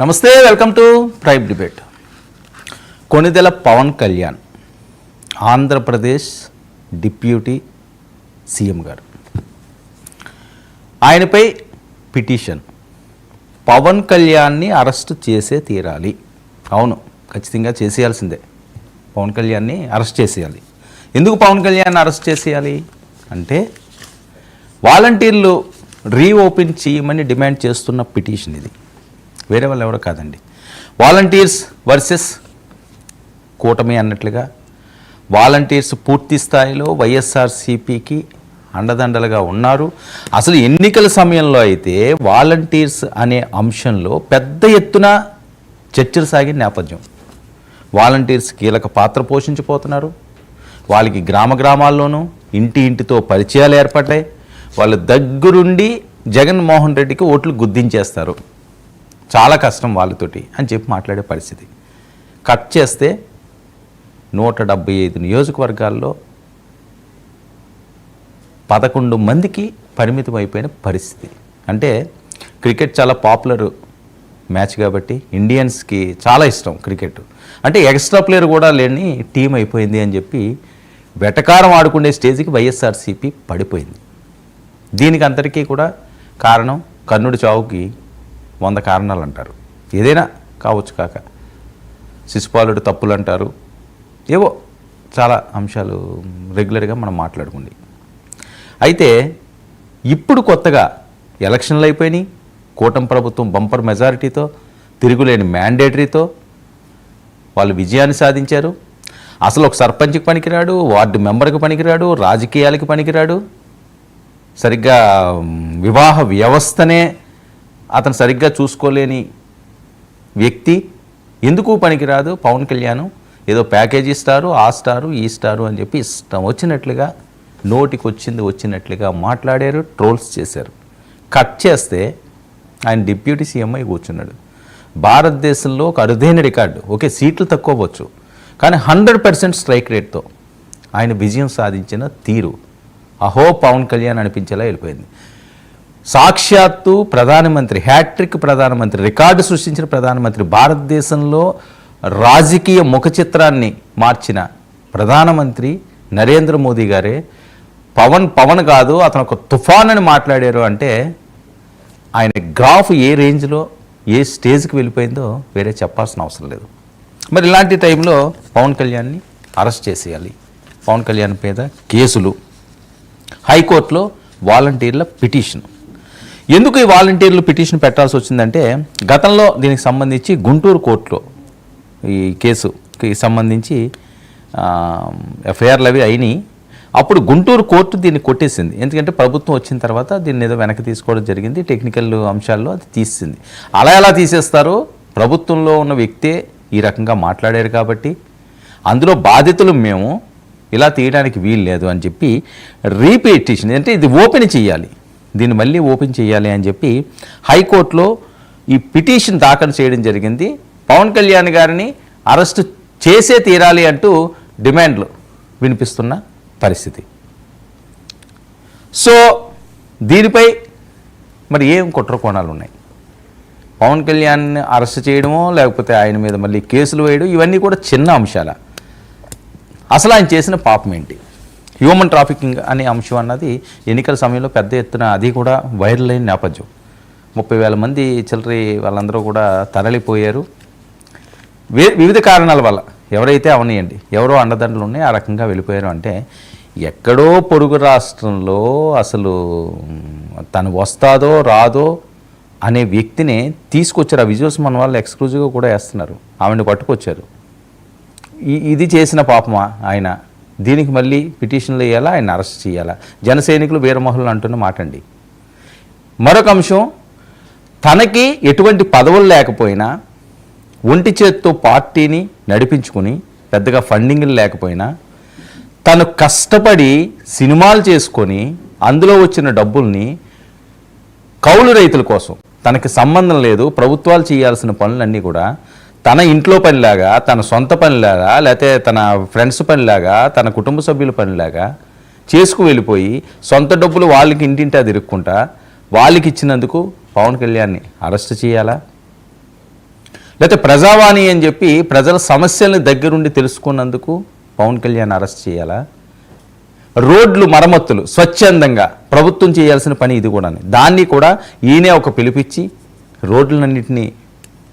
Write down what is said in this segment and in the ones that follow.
నమస్తే welcome to prime debate Konidela Pawan Kalyan Andhra Pradesh deputy CM గారు. ఆయనపై petition. Pawan కళ్యాణ్ని అరెస్ట్ చేసే తీరాలి. అవును ఖచ్చితంగా చేసేయాల్సిందే. పవన్ కళ్యాణ్ని అరెస్ట్ చేసేయాలి. ఎందుకు పవన్ కళ్యాణ్ అరెస్ట్ చేసేయాలి? అంటే వాలంటీర్లు రీఓపెన్ చేయమని డిమాండ్ చేస్తున్న పిటిషన్ ఇది. వేరే వాళ్ళు ఎవరో కాదండి. వాలంటీర్స్ వర్సెస్ కూటమి అన్నట్లుగా వాలంటీర్స్ పూర్తి స్థాయిలో వైఎస్ఆర్సీపీకి అండదండలుగా ఉన్నారు. అసలు ఎన్నికల సమయంలో అయితే వాలంటీర్స్ అనే అంశంలో పెద్ద ఎత్తున చర్చలు సాగిన నేపథ్యం. వాలంటీర్స్ కీలక పాత్ర పోషించిపోతున్నారు. వాళ్ళకి గ్రామ గ్రామాల్లోనూ ఇంటి ఇంటితో పరిచయాలు ఏర్పడ్డాయి. వాళ్ళు దగ్గరుండి జగన్మోహన్ రెడ్డికి ఓట్లు గుద్దించేస్తారు. చాలా కష్టం వాళ్ళతోటి అని చెప్పి మాట్లాడే పరిస్థితి. కట్ చేస్తే నూట డెబ్బై ఐదు నియోజకవర్గాల్లో పదకొండు మందికి పరిమితం అయిపోయిన పరిస్థితి. అంటే క్రికెట్ చాలా పాపులర్ మ్యాచ్ కాబట్టి ఇండియన్స్కి చాలా ఇష్టం క్రికెట్. అంటే ఎక్స్ట్రా ప్లేయర్ కూడా లేని టీం అయిపోయింది అని చెప్పి వెటకారం ఆడుకునే స్టేజ్కి వైఎస్ఆర్సీపీ పడిపోయింది. దీనికి అందరికీ కూడా కారణం కర్ణుడి చావుకి వంద కారణాలు అంటారు ఏదైనా కావచ్చు కాక. శిశుపాలుడు తప్పులు అంటారు ఏవో చాలా అంశాలు రెగ్యులర్గా మనం మాట్లాడుకుంది అయితే ఇప్పుడు కొత్తగా ఎలక్షన్లు అయిపోయినాయి. కూటమి ప్రభుత్వం బంపర్ మెజారిటీతో తిరుగులేని మ్యాండేటరీతో వాళ్ళు విజయాన్ని సాధించారు. అసలు ఒక సర్పంచ్కి పనికిరాడు వార్డు మెంబర్కి పనికిరాడు రాజకీయాలకి పనికిరాడు. సరిగ్గా వివాహ వ్యవస్థనే అతను సరిగ్గా చూసుకోలేని వ్యక్తి. ఎందుకు పనికిరాదు? పవన్ కళ్యాణ్ ఏదో ప్యాకేజీ ఇస్తారు ఆ స్టారు ఈ స్టారు అని చెప్పి ఇష్టం వచ్చినట్లుగా నోటికి వచ్చింది వచ్చినట్లుగా మాట్లాడారు ట్రోల్స్ చేశారు. కట్ చేస్తే ఆయన డిప్యూటీ సీఎం అయి కూర్చున్నాడు. భారతదేశంలో ఒక అరుదైన రికార్డు. ఓకే సీట్లు తక్కువ అవ్వచ్చు కానీ హండ్రెడ్ పర్సెంట్ స్ట్రైక్ రేట్తో ఆయన విజయం సాధించిన తీరు. అహో పవన్ కళ్యాణ్ అనిపించేలా వెళ్ళిపోయింది. సాక్షాత్తు ప్రధానమంత్రి హ్యాట్రిక్ ప్రధానమంత్రి రికార్డు సృష్టించిన ప్రధానమంత్రి భారతదేశంలో రాజకీయ ముఖ చిత్రాన్ని మార్చిన ప్రధానమంత్రి నరేంద్ర మోదీ గారే. పవన్ పవన్ కాదు అతను ఒక తుఫాన్ అని మాట్లాడారు అంటే ఆయన గ్రాఫ్ ఏ రేంజ్లో ఏ స్టేజ్కి వెళ్ళిపోయిందో వేరే చెప్పాల్సిన అవసరం లేదు. మరి ఇలాంటి టైంలో పవన్ కళ్యాణ్ని అరెస్ట్ చేసేయాలి. పవన్ కళ్యాణ్ మీద కేసులు. హైకోర్టులో వాలంటీర్ల పిటిషన్. ఎందుకు ఈ వాలంటీర్లు పిటిషన్ పెట్టాల్సి వచ్చిందంటే గతంలో దీనికి సంబంధించి గుంటూరు కోర్టులో ఈ కేసుకి సంబంధించి ఎఫ్ఐఆర్లు అవి అయినాయి. అప్పుడు గుంటూరు కోర్టు దీన్ని కొట్టేసింది. ఎందుకంటే ప్రభుత్వం వచ్చిన తర్వాత దీన్ని ఏదో వెనక్కి తీసుకోవడం జరిగింది టెక్నికల్ అంశాల్లో అది తీసింది. అలా ఎలా తీసేస్తారో? ప్రభుత్వంలో ఉన్న వ్యక్తే ఈ రకంగా మాట్లాడారు కాబట్టి. అందులో బాధితులు మేము ఇలా తీయడానికి వీలు లేదు అని చెప్పి రీపిటిషన్ అంటే ఇది ఓపెన్ చేయాలి. దీన్ని మళ్ళీ ఓపెన్ చేయాలి అని చెప్పి హైకోర్టులో ఈ పిటిషన్ దాఖలు చేయడం జరిగింది. పవన్ కళ్యాణ్ గారిని అరెస్ట్ చేసే తీరాలి అంటూ డిమాండ్లు వినిపిస్తున్న పరిస్థితి. సో దీనిపై మరి ఏం కుట్ర కోణాలు ఉన్నాయి? పవన్ కళ్యాణ్ అరెస్ట్ చేయడమో లేకపోతే ఆయన మీద మళ్ళీ కేసులు వేయడం ఇవన్నీ కూడా చిన్న అంశాల. అసలు ఆయన చేసిన పాపం ఏంటి? హ్యూమన్ ట్రాఫికింగ్ అనే అంశం అన్నది ఎన్నికల సమయంలో పెద్ద ఎత్తున అది కూడా వైరల్ అయిన నేపథ్యం. ముప్పై వేల మంది చిల్లరి వాళ్ళందరూ కూడా తరలిపోయారు. వివిధ కారణాల వల్ల ఎవరైతే అవనీయండి ఎవరో అండదండలు ఉన్నాయి ఆ రకంగా వెళ్ళిపోయారు అంటే ఎక్కడో పొరుగు రాష్ట్రంలో అసలు తను వస్తాదో రాదో అనే వ్యక్తిని తీసుకొచ్చారు. ఆ విజువల్స్ మన వాళ్ళు ఎక్స్క్లూజివ్గా కూడా వేస్తున్నారు. ఆవిడని పట్టుకొచ్చారు. ఇది చేసిన పాపమా ఆయన? దీనికి మళ్ళీ పిటిషన్లు వేయాలా? ఆయన అరెస్ట్ చేయాలా? జనసైనికులు వీరమోహన్లు అంటున్న మాట అండి మరొక అంశం తనకి ఎటువంటి పదవులు లేకపోయినా ఒంటి చేత్తో పార్టీని నడిపించుకుని పెద్దగా ఫండింగ్లు లేకపోయినా తను కష్టపడి సినిమాలు చేసుకొని అందులో వచ్చిన డబ్బుల్ని కౌలు రైతుల కోసం తనకి సంబంధం లేదు ప్రభుత్వాలు చేయాల్సిన పనులన్నీ కూడా తన ఇంట్లో పనిలాగా తన సొంత పనిలాగా లేకపోతే తన ఫ్రెండ్స్ పనిలాగా తన కుటుంబ సభ్యుల పనిలాగా చేసుకు వెళ్ళిపోయి సొంత డబ్బులు వాళ్ళకి ఇంటింటా తిరుక్కుంటా వాళ్ళకి ఇచ్చినందుకు పవన్ కళ్యాణ్ని అరెస్ట్ చేయాలా? లేకపోతే ప్రజావాణి అని చెప్పి ప్రజల సమస్యల్ని దగ్గరుండి తెలుసుకున్నందుకు పవన్ కళ్యాణ్ అరెస్ట్ చేయాలా? రోడ్లు మరమ్మతులు స్వచ్ఛందంగా ప్రభుత్వం చేయాల్సిన పని ఇది కూడా దాన్ని కూడా ఈయనే ఒక పిలిపించి రోడ్లన్నింటినీ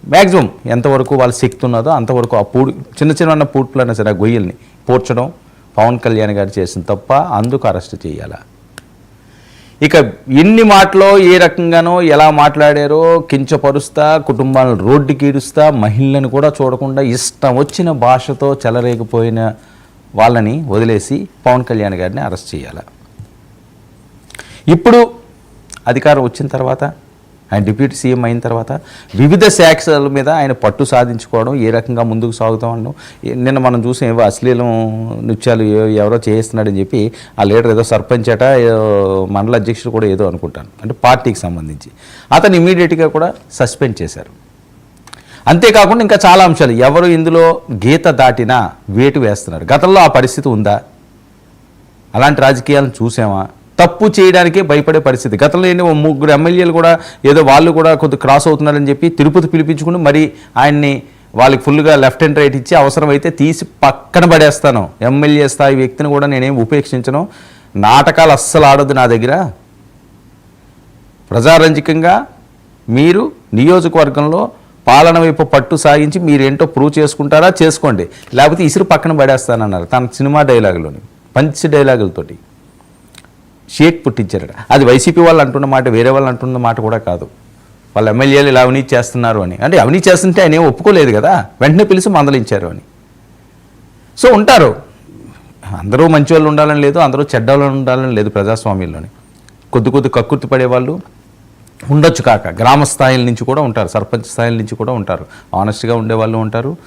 మ్యాక్సిమం ఎంతవరకు వాళ్ళ శక్తి ఉన్నదో అంతవరకు ఆ పూడి చిన్న చిన్న పూట్లైనా సరే గొయ్యల్ని పూడ్చడం పవన్ కళ్యాణ్ గారు చేసిన తప్ప అందుకు అరెస్ట్ చేయాలా? ఇక ఎన్ని మాటలో ఏ రకంగానో ఎలా మాట్లాడారో కించపరుస్తా కుటుంబాలను రోడ్డుకి ఈడుస్తా మహిళలను కూడా చూడకుండా ఇష్టం వచ్చిన భాషతో చెలరేగిపోయిన వాళ్ళని వదిలేసి పవన్ కళ్యాణ్ గారిని అరెస్ట్ చేయాలి? ఇప్పుడు అధికారం వచ్చిన తర్వాత ఆయన డిప్యూటీ సీఎం అయిన తర్వాత వివిధ శాఖల మీద ఆయన పట్టు సాధించుకోవడం ఏ రకంగా ముందుకు సాగుతాం అన్నాం నిన్న మనం చూసాం ఏవో అశ్లీలం నృత్యాలు ఎవరో చేయిస్తున్నాడని చెప్పి ఆ లీడర్ ఏదో సర్పంచ్ అట మండల అధ్యక్షుడు కూడా ఏదో అనుకుంటాను. అంటే పార్టీకి సంబంధించి. అతను ఇమీడియట్గా కూడా సస్పెండ్ చేశారు. అంతేకాకుండా ఇంకా చాలా అంశాలు. ఎవరు ఇందులో గీత దాటినా వేటు వేస్తున్నారు. గతంలో ఆ పరిస్థితి ఉందా? అలాంటి రాజకీయాలను చూసామా? తప్పు చేయడానికే భయపడే పరిస్థితి. గతంలో ఏంటి ఓ ముగ్గురు ఎమ్మెల్యేలు కూడా ఏదో వాళ్ళు కూడా కొద్ది క్రాస్ అవుతున్నారని చెప్పి తిరుపతి పిలిపించుకుని మరి ఆయన్ని వాళ్ళకి ఫుల్గా లెఫ్ట్ అండ్ రైట్ ఇచ్చి అవసరమైతే తీసి పక్కన పడేస్తాను. ఎమ్మెల్యే స్థాయి వ్యక్తిని కూడా నేనేం ఉపేక్షించను. నాటకాలు అస్సలు ఆడొద్దు నా దగ్గర. ప్రజారంజకంగా మీరు నియోజకవర్గంలో పాలన వైపు పట్టు సాగించి మీరేంటో ప్రూవ్ చేసుకుంటారా? చేసుకోండి. లేకపోతే ఇసురు పక్కన పడేస్తానన్నారు. తన సినిమా డైలాగులోని పంచి డైలాగులతోటి షేక్ పుట్టించారట. అది వైసీపీ వాళ్ళు అంటున్న మాట వేరే వాళ్ళు అంటున్న మాట కూడా కాదు. వాళ్ళ ఎమ్మెల్యేలు ఇలా అవినీతి చేస్తున్నారు అని. అంటే అవినీతి చేస్తుంటే ఆయన ఏం ఒప్పుకోలేదు కదా? వెంటనే పిలిచి మందలించారు అని. సో ఉంటారు. అందరూ మంచి వాళ్ళు ఉండాలని లేదు అందరూ చెడ్డ వాళ్ళు ఉండాలని లేదు ప్రజాస్వామ్యంలోని. కొద్ది కొద్ది కక్కుర్తి పడేవాళ్ళు ఉండొచ్చు కాక గ్రామ స్థాయిల నుంచి కూడా ఉంటారు సర్పంచ్ స్థాయిల నుంచి కూడా ఉంటారు. ఆనెస్ట్గా ఉండే వాళ్ళు ఉంటారు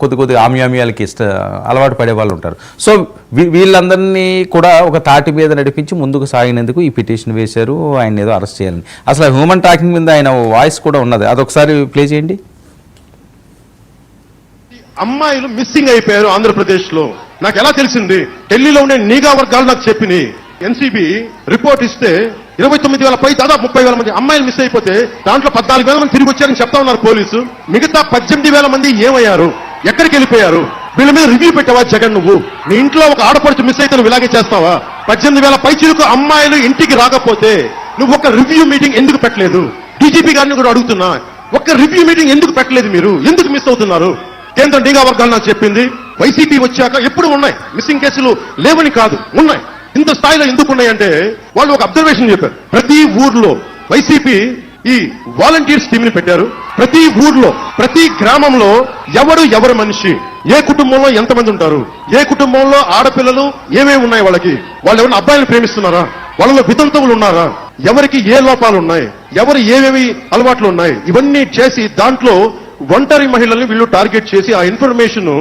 కొద్ది కొద్ది ఆమ్యామ్యాలకి ఇష్ట అలవాటు పడే వాళ్ళు ఉంటారు. సో వీళ్ళందరినీ కూడా ఒక తాటి మీద నడిపించి ముందుకు సాగినందుకు ఈ పిటిషన్ వేశారు ఆయన ఏదో అరెస్ట్ చేయాలని. అసలు హ్యూమన్ ట్రాకింగ్ మీద ఆయన వాయిస్ కూడా ఉన్నది. అదొకసారి ప్లే చేయండి. అమ్మాయిలు మిస్సింగ్ అయిపోయారు ఆంధ్రప్రదేశ్లో నాకు ఎలా తెలిసింది? ఢిల్లీలో ఉండే నీగా వర్గాలు నాకు చెప్పినాయి. ఎన్సీబీ రిపోర్ట్ ఇస్తే ఇరవై తొమ్మిది వేల పై దాదాపు ముప్పై వేల మంది అమ్మాయిలు మిస్ అయిపోతే దాంట్లో పద్నాలుగు వేల మంది తిరిగి వచ్చారని చెప్తా ఉన్నారు పోలీసు. మిగతా పద్దెనిమిది వేల మంది ఏమయ్యారు? ఎక్కడికి వెళ్ళిపోయారు? వీళ్ళ మీద రివ్యూ పెట్టావా జగన్ నువ్వు? నీ ఇంట్లో ఒక ఆడపడుచు మిస్ అయితే నువ్వు ఇలాగే చేస్తావా? పద్దెనిమిది వేల పై చిరుకు అమ్మాయిలు ఇంటికి రాకపోతే నువ్వు ఒక రివ్యూ మీటింగ్ ఎందుకు పెట్టలేదు? డీజీపీ గారిని కూడా అడుగుతున్నా. ఒక రివ్యూ మీటింగ్ ఎందుకు పెట్టలేదు మీరు? ఎందుకు మిస్ అవుతున్నారు? కేంద్ర నిఘా వర్గాలు నాకు చెప్పింది. వైసీపీ వచ్చాక ఎప్పుడు ఉన్నాయి? మిస్సింగ్ కేసులు లేవని కాదు ఉన్నాయి. ఇంత స్థాయిలో ఎందుకు ఉన్నాయంటే వాళ్ళు ఒక అబ్జర్వేషన్ చెప్పారు. ప్రతి ఊర్లో వైసీపీ ఈ వాలంటీర్స్ టీమ్ని పెట్టారు. ప్రతి ఊర్లో ప్రతి గ్రామంలో ఎవరు ఎవరు మనిషి ఏ కుటుంబంలో ఎంతమంది ఉంటారు ఏ కుటుంబంలో ఆడపిల్లలు ఏమేమి ఉన్నాయి వాళ్ళకి వాళ్ళు ఎవరైనా అబ్బాయిలు ప్రేమిస్తున్నారా వాళ్ళలో వితంతువులు ఉన్నారా ఎవరికి ఏ లోపాలు ఉన్నాయి ఎవరు ఏమేమి అలవాట్లు ఉన్నాయి ఇవన్నీ చేసి దాంట్లో ఒంటరి మహిళల్ని వీళ్ళు టార్గెట్ చేసి ఆ ఇన్ఫర్మేషన్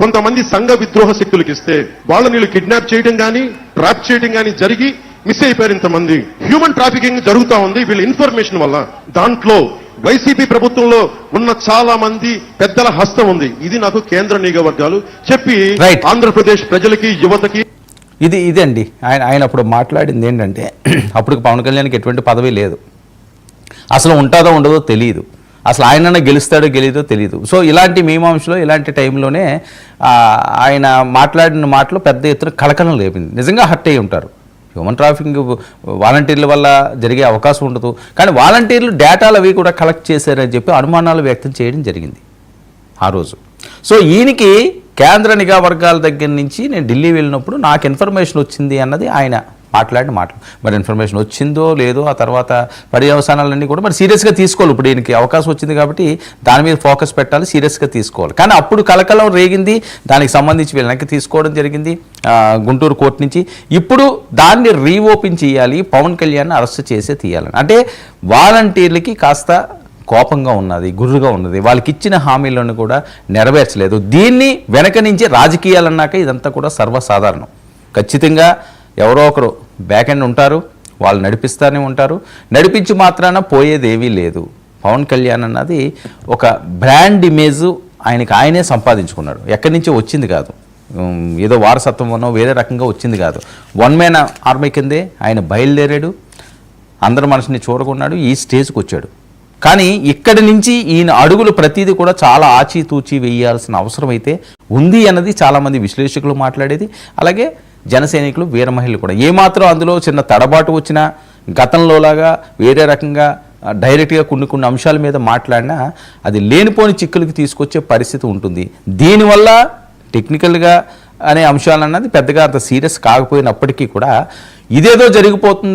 కొంతమంది సంఘ విద్రోహ శక్తులకు ఇస్తే వాళ్ళని వీళ్ళు కిడ్నాప్ చేయడం కానీ ట్రాప్ చేయడం గానీ జరిగి మిస్ అయిపోయారు ఇంతమంది. హ్యూమన్ ట్రాఫికింగ్ జరుగుతా ఉంది. వీళ్ళ ఇన్ఫర్మేషన్ వల్ల. దాంట్లో వైసీపీ ప్రభుత్వంలో ఉన్న చాలా మంది పెద్దల హస్తం ఉంది. ఇది నాకు కేంద్ర నిఘా వర్గాలు చెప్పి. ఆంధ్రప్రదేశ్ ప్రజలకి యువతకి ఇది ఇదండి. ఆయన ఆయన అప్పుడు మాట్లాడింది ఏంటంటే అప్పుడు పవన్ కళ్యాణ్కి ఎటువంటి పదవి లేదు. అసలు ఉంటుందో ఉండదో తెలియదు అసలు ఆయన గెలుస్తాడో గెలీదో తెలియదు సో ఇలాంటి మీమాంసలో ఇలాంటి టైంలోనే ఆయన మాట్లాడిన మాటలు పెద్ద ఎత్తున కలకలం లేపింది. నిజంగా హర్ట్ అయి ఉంటారు. హ్యూమన్ ట్రాఫికింగ్ వాలంటీర్ల వల్ల జరిగే అవకాశం ఉండదు. కానీ వాలంటీర్లు డేటాలు అవి కూడా కలెక్ట్ చేశారని చెప్పి అనుమానాలు వ్యక్తం చేయడం జరిగింది ఆ రోజు. సో ఈయనకి కేంద్ర నిఘా వర్గాల దగ్గర నుంచి నేను ఢిల్లీ వెళ్ళినప్పుడు నాకు ఇన్ఫర్మేషన్ వచ్చింది అన్నది ఆయన మాట్లాడిన మాటలు మరి ఇన్ఫర్మేషన్ వచ్చిందో లేదో ఆ తర్వాత పర్యవసానాలన్నీ కూడా మరి సీరియస్గా తీసుకోవాలి. ఇప్పుడు దీనికి అవకాశం వచ్చింది కాబట్టి దాని మీద ఫోకస్ పెట్టాలి సీరియస్గా తీసుకోవాలి. కానీ అప్పుడు కలకలం రేగింది దానికి సంబంధించి వెనక్కి తీసుకోవడం జరిగింది గుంటూరు కోర్టు నుంచి. ఇప్పుడు దాన్ని రీఓపెన్ చేయాలి పవన్ కళ్యాణ్ అరెస్ట్ చేసే తీయాలని. అంటే వాలంటీర్లకి కాస్త కోపంగా ఉన్నది గుర్రుగా ఉన్నది. వాళ్ళకి ఇచ్చిన హామీలను కూడా నెరవేర్చలేదు. దీన్ని వెనక నుంచి రాజకీయాలన్నాక ఇదంతా కూడా సర్వసాధారణం. ఖచ్చితంగా ఎవరో ఒకరు బ్యాక్ ఎండ్ ఉంటారు వాళ్ళు నడిపిస్తూనే ఉంటారు. నడిపించి మాత్రాన పోయేదేమీ లేదు. పవన్ కళ్యాణ్ అన్నది ఒక బ్రాండ్ ఇమేజ్ ఆయనకి ఆయనే సంపాదించుకున్నాడు. ఎక్కడి నుంచో వచ్చింది కాదు. ఏదో వారసత్వంలోనో వేరే రకంగా వచ్చింది కాదు. వన్ మ్యాన్ ఆర్మీ కిందే ఆయన బయలుదేరాడు. అందరి మనసుని చూడకున్నాడు ఈ స్టేజ్కి వచ్చాడు. కానీ ఇక్కడి నుంచి ఈయన అడుగులు ప్రతిదీ కూడా చాలా ఆచితూచి వేయాల్సిన అవసరం అయితే ఉంది అన్నది చాలామంది విశ్లేషకులు మాట్లాడేది. అలాగే జన సైనికులు వీర మహిళలు కూడా. ఏమాత్రం అందులో చిన్న తడబాటు వచ్చినా గతంలోలాగా వేరే రకంగా డైరెక్ట్గా కొన్ని కొన్ని అంశాల మీద మాట్లాడినా అది లేనిపోని చిక్కులకి తీసుకొచ్చే పరిస్థితి ఉంటుంది. దీనివల్ల టెక్నికల్గా అనే అంశాలన్నది పెద్దగా అంత సీరియస్ కాకపోయినప్పటికీ కూడా ఇదేదో జరిగిపోతుంది